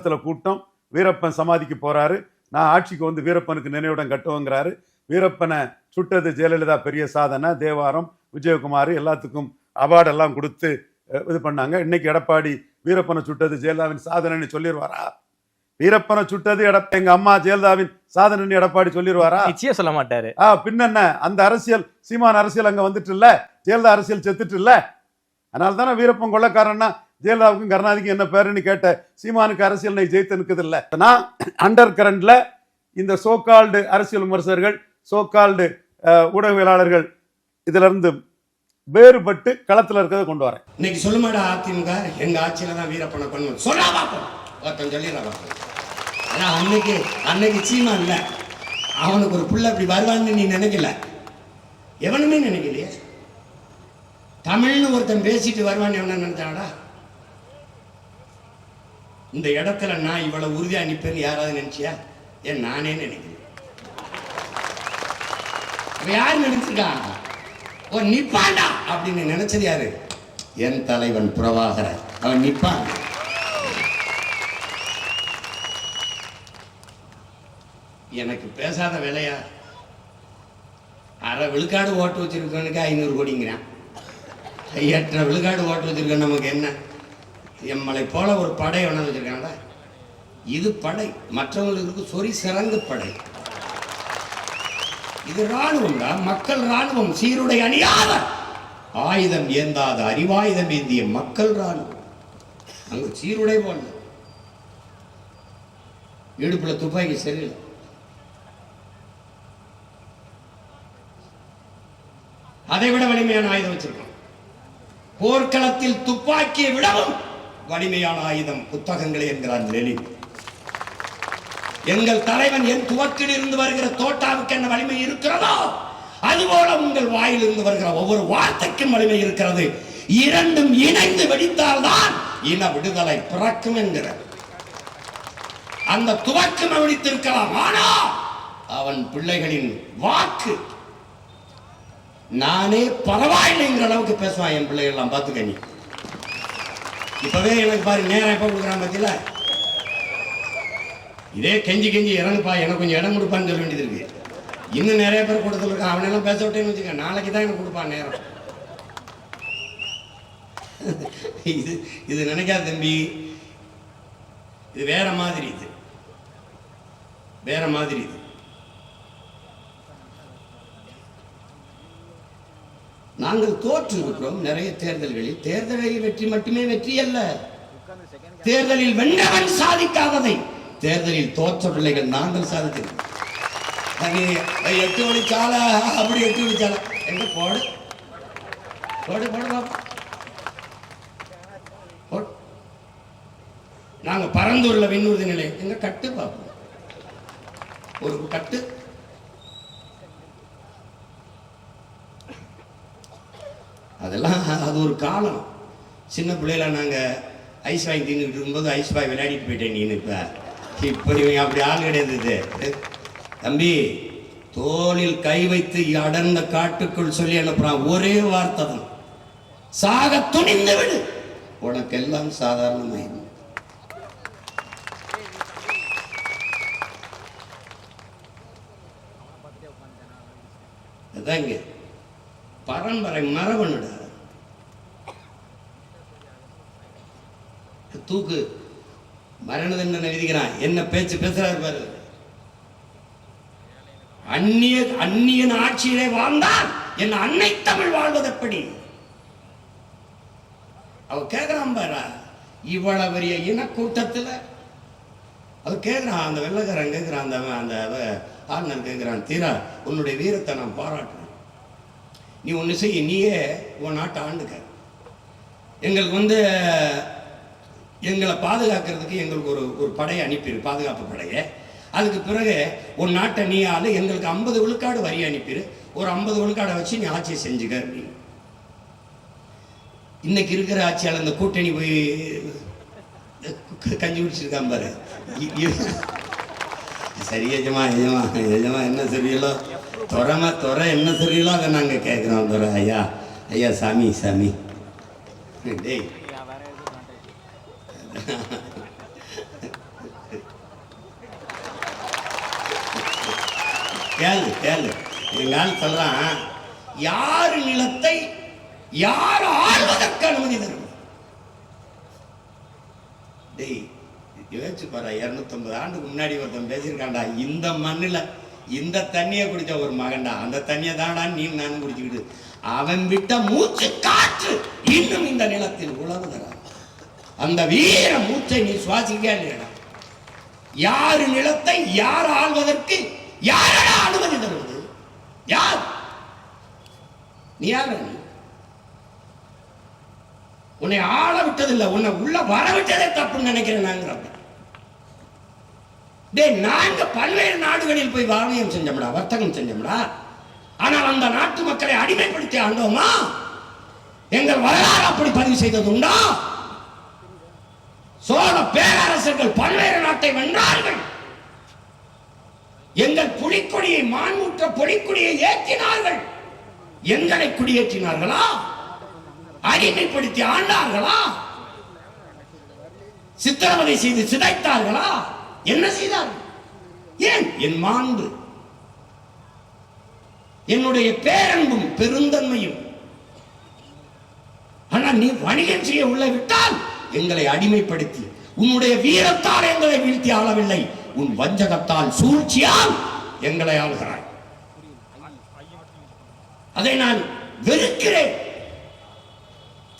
இடத்துல கூட்டம் வீரப்பன் சமாதிக்கு போறாரு. நான் ஆட்சிக்கு வந்து வீரப்பனுக்கு நினைவிடம் கட்டுவோங்கிறாரு. வீரப்பனை சுட்டது ஜெயலலிதா பெரிய சாதனை தேவாரம் விஜயகுமார் எல்லாத்துக்கும் அவார்டு எல்லாம் கொடுத்து இது பண்ணாங்க. இன்னைக்கு எடப்பாடி வீரப்பனை சுட்டது ஜெயலலிதாவின் சாதனைன்னு சொல்லிடுவாரா வீரப்பனை சுட்டது எடப்ப எங்க அம்மா ஜெயலலிதாவின் சாதனைன்னு எடப்பாடி சொல்லிடுவாரா நிச்சயம் சொல்ல மாட்டாரு. ஆ பின்னென்ன? அந்த அரசியல் சீமான் அரசியல் அங்க வந்துட்டு இல்ல. ஜெயலலிதா அரசியல் செத்துட்டு இல்ல. அதனால தானே வீரப்பன் கொள்ளக்காரன்னா ஜெயலலிதாவுக்கும் கருணாதிக்கும் என்ன பேருன்னு கேட்ட சீமானுக்கு அரசியல் நீ ஜெயித்து நிற்குது நான் அண்டர் கரண்ட்ல இந்த சோகால்டு அரசியல் விமர்சகர்கள் சோகால்டு ஊடகவியலாளர்கள் இதுல இருந்து வேறுபட்டு களத்துல இருக்கிறத கொண்டு வரேன். இன்னைக்கு சொல்லுமாடா அதிமுக? எங்க ஆட்சியில தான் வீரப்பண பண்ணு சொல்லா பார்ப்போம் ஒருத்தன் சொல்லிடுறா ஆனா அன்னைக்கு அன்னைக்கு சீமா இல்ல. அவனுக்கு ஒரு புள்ள அப்படி வருவான்னு நீ நினைக்கல? எவனுமே நினைக்கலையே. தமிழ்னு ஒருத்தன் பேசிட்டு வருவான்னு எவனை நினைச்சாடா இந்த இடத்துல நான் இவ்வளவு உறுதியா நிப்பேன்னு யாராவது நினைச்சியா? ஏன் நானே நினைக்கிறேன். யார் நினைச்சிருக்கான் ஓ நிப்பாண்டா! அப்படின்னு நினைச்சது யாரு? என் தலைவன் பிரபாகரன் அவன் நிப்பான். எனக்கு பேசாத வேலையா? அரை விழுக்காடு ஓட்டு வச்சிருக்கவனுக்கு ஐநூறு கோடிங்கிறான். ஐயற்ற விழுக்காடு ஓட்டு வச்சிருக்க நமக்கு என்ன? எம்மலை போல ஒரு படை ஒன்று வச்சிருக்காங்களா இது படை. மற்றவங்களுக்கு சொறி சிறந்த படை. இது ராணுவம்டா மக்கள் ராணுவம் சீருடை அணியாத ஆயுதம் ஏந்தாத அறிவாயுதம் ஏந்திய மக்கள் ராணுவம் அங்க சீருடை போடல. இடுப்புல துப்பாக்கி சரியில்லை. அதை விட வலிமையான ஆயுதம் வச்சிருக்கோம். போர்க்களத்தில் துப்பாக்கியை விடவும் வலிமையான ஆயுதம் புத்தகங்களே என்கிறார் லெனின் எங்கள் தலைவன் என் துவக்கில் இருந்து வருகிற தோட்டாவுக்கு என்ன வலிமை இருக்கிறதோ அதுபோல உங்கள் வாயிலிருந்து வருகிற ஒவ்வொரு வார்த்தைக்கும் வலிமை இருக்கிறது. இரண்டும் இணைந்து வெடித்தால்தான் இன விடுதலை பிறக்கும் என்கிற அந்த துவக்கம் வெடித்திருக்கலாம் ஆனா அவன் பிள்ளைகளின் வாக்கு நானே பரவாயில்லைங்கிற அளவுக்கு பேசுவான் என் பிள்ளைகள் எல்லாம் பார்த்துக்க நீ. இப்பவே எனக்கு பாரு நேரம் எப்ப கொடுக்குறான் பத்தியில இதே கெஞ்சி கெஞ்சி இறங்குப்பா எனக்கு கொஞ்சம் இடம் கொடுப்பான்னு சொல்ல வேண்டியது இருக்கு. இன்னும் நிறைய பேர் கொடுத்துருக்கான் அவனெல்லாம் பேச விட்டேன்னு வச்சுக்க நாளைக்கு தான் எனக்கு கொடுப்பான் நேரம். இது இது நினைக்காத தம்பி. இது வேற மாதிரி இது. வேற மாதிரி இது. நாங்கள் தோற்று இருக்கிறோம் நிறைய தேர்தல்களில். தேர்தலில் வெற்றி மட்டுமே வெற்றி அல்ல. தேர்தலில் வென்றவன் சாதிக்காததை. தேர்தலில் தோற்ற பிள்ளைகள் நாங்கள் சாதிக்கிறோம். எட்டு வழி சாலை. அப்படி எட்டு வழி சாலை. எங்க? போடு. போடு போடு பாப்போம். நாங்க பரந்தூர்ல விண்ணூர்தி நிலையம் எங்க? கட்டு பார்ப்போம் ஒரு கட்டு. அதெல்லாம் அது ஒரு காலம். சின்ன பிள்ளையில நாங்கள் ஐஸ் வாங்கி தின்னுட்டு இருக்கும்போது ஐஸ் பாய் விளையாடிட்டு போயிட்டேன் நீ இப்போ. இப்போ இவங்க அப்படி ஆள் கிடையாது. இது. தம்பி தோளில் கை வைத்து அடர்ந்த காட்டுக்குள் சொல்லி அனுப்புறான். ஒரே வார்த்தை தான். சாக துணிந்து விடு. உனக்கெல்லாம் சாதாரணமாயிடும் அதாங்க. பரம்பரை மரபணுடா. தூக்கு. மரண தண்டனை விதிக்கிறான் என்ன பேச்சு பேசுறாரு பாரு. அந்நிய அந்நியன் ஆட்சியிலே வாழ்ந்தான். என் அன்னை தமிழ் வாழ்வது எப்படி அவ கேக்குறான் பாரா. இவ்வளவு பெரிய இனக்கூட்டத்துல அவ கேட்குறான் அந்த வெள்ளக்காரன் கேட்குறான் அந்த அந்த ஆளுநர் தீரா உன்னுடைய வீரத்தை நான் பாராட்டுறேன். நீ ஒன்று செய்ய நீயே உன் நாட்டை ஆண்டுக்க. எங்களுக்கு வந்து எங்களை பாதுகாக்கிறதுக்கு எங்களுக்கு ஒரு ஒரு படையை அனுப்பிடு பாதுகாப்பு படையை. அதுக்கு பிறகு ஒரு நாட்டை நீ ஆளு எங்களுக்கு ஐம்பது விழுக்காடு வரி அனுப்பிடு ஒரு ஐம்பது விழுக்காடை வச்சு நீ ஆட்சியை செஞ்சுக்க அப்படின்னு. இன்னைக்கு இருக்கிற ஆட்சியாளர் இந்த கூட்டணி போய் கஞ்சி குடிச்சிருக்கான் பாரு. சரி எஜமா எஜமா எஜமா என்ன சரியலோ? துறம துறை என்ன சரியலோ அதை நாங்கள் கேட்குறோம் துறை ஐயா. ஐயா சாமி சாமி. டேய். கேளு கேளு. எங்கால் சொல்றான் யாரு நிலத்தை யார் ஆள்வதற்கு அனுமதி தரும்? டேய் யோசிச்சு பாரு இரநூத்தம்பது ஆண்டுக்கு முன்னாடி ஒருத்தன் பேசியிருக்காண்டா இந்த மண்ணில் இந்த தண்ணியை குடிச்ச ஒரு மகன்டா அந்த தண்ணியை தான்டா நீ நானும் குடிச்சுக்கிட்டு. அவன் விட்ட மூச்சு காற்று இன்னும் இந்த நிலத்தில் உழவுதரா அந்த வீர மூச்சை நீ சுவாசிக்க யாரு நிலத்தை யார் ஆள்வதற்கு யாரடா அனுமதி தருவது? யார்? நீ யார் உன்னை ஆள விட்டதில்லை உன்னை உள்ள வர விட்டதே தப்புன்னு நினைக்கிறேன் நாங்கிறப்ப டேய் நாங்க பல்வேறு நாடுகளில் போய் வாணியம் செஞ்சோம்டா வர்த்தகம் செஞ்சோம்டா. ஆனால் அந்த நாட்டு மக்களை அடிமைப்படுத்தி ஆண்டோமா? எங்கள் வரலாறு அப்படி பதிவு செய்தது உண்டா? சோழ பேரரசர்கள் பல்வேறு நாட்டை வென்றார்கள். எங்கள் புலிக்கொடியை மான்முற்ற புலிக்கொடியை ஏற்றினார்கள். எங்களை குடியேற்றினார்களா? அடிமைப்படுத்தி ஆண்டார்களா? சித்திரவதை செய்து சிதைத்தார்களா? என்ன செய்தார்கள்? ஏன் என் மாண்பு? என்னுடைய பேரன்பும் பெருந்தன்மையும். ஆனால் நீ வணிகம் செய்ய உள்ள விட்டால் எங்களை அடிமைப்படுத்தி உன்னுடைய வீரத்தால் எங்களை வீழ்த்தி ஆளவில்லை. உன் வஞ்சகத்தால் சூழ்ச்சியால் எங்களை ஆளுகிறாய். அதை நான் வெறுக்கிறேன்.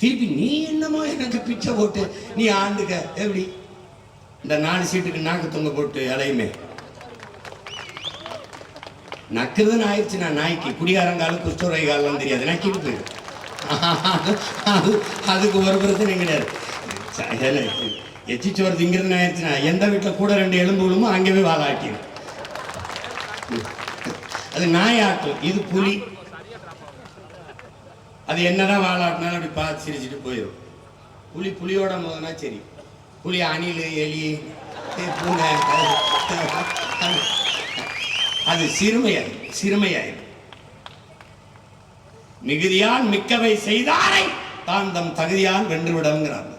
திருப்பி நீ என்னமோ எனக்கு பிச்சை போட்டு நீ ஆண்டுக எப்படி? இந்த நாலு சீட்டுக்கு நாக்கு தொங்க போட்டு இலையுமே நக்குதுன்னு ஆயிடுச்சு நான் நாய்க்கு குடிகாரங்காலும் குஷ்டரை காலம் தெரியாது. நக்கிட்டு போயிடும் அதுக்கு ஒரு பிரச்சனை கிடையாது. ச- ஏல, எச்சிச்சோறு திங்கிறதுன்னு எந்த வீட்டில் கூட ரெண்டு எலும்பு விழுமோ அங்கே போய் வாழாட்டி அது நாய் ஆட்டும் இது புலி. அது என்னதான் வாழாட்டினாலும் அப்படி பார்த்து சிரிச்சுட்டு போயிடும் புலி புலியோட போதுனா சரி. புலி அணில் எலி பூனை அது- அது- சிறுமையாயிடும் மிகுதியால் மிக்கவை செய்தாரை தான் தம் தகுதியால் வென்றுவிடங்கிறாங்க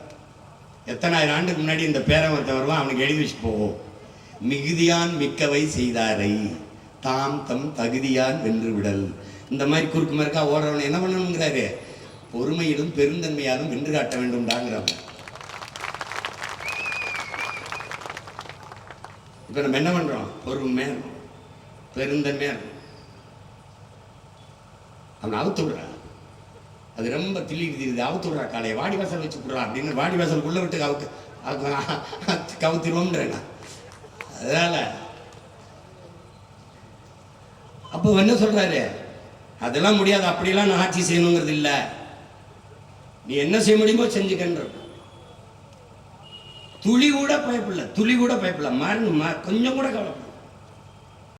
எத்தனாயிரம் ஆண்டுக்கு முன்னாடி இந்த பேரவத்தை வருவான் அவனுக்கு எழுதி வச்சு போவோம் மிகுதியான் மிக்கவை செய்தாரை தாம் தம் தகுதியான் வென்று விடல் இந்த மாதிரி குறுக்கு மறுக்கா ஓடுறவன் என்ன பண்ணணுங்கிறாரு? பொறுமையிலும் பெருந்தன்மையாலும் வென்று காட்ட வேண்டும்டாங்கிறாங்க இப்போ நம்ம என்ன பண்றோம்? பொறுமையா இருக்கணும். பெருந்தன்மையா இருக்கணும். அவனை அவுத்து விடுறான் அது ரொம்ப திடீர் தெரியுது அவுத்து விடுறா காலையை வாடி வாசல் வச்சு விட்றா அப்படின்னு வாடி வாசலுக்குள்ளே விட்டு கவுத்து கவுத்திருவோம்ன்றேண்ணா அதனால் அப்போ என்ன சொல்றாரு? அதெல்லாம் முடியாது. அப்படிலாம் நான் ஆட்சி செய்யணுங்கிறது இல்லை. நீ என்ன செய்ய முடியுமோ செஞ்சுக்கன்ற. துளி கூட பயப்பில்லை துளி கூட பயப்பில்லை மரணம் கொஞ்சம் கூட கவலைப்படல.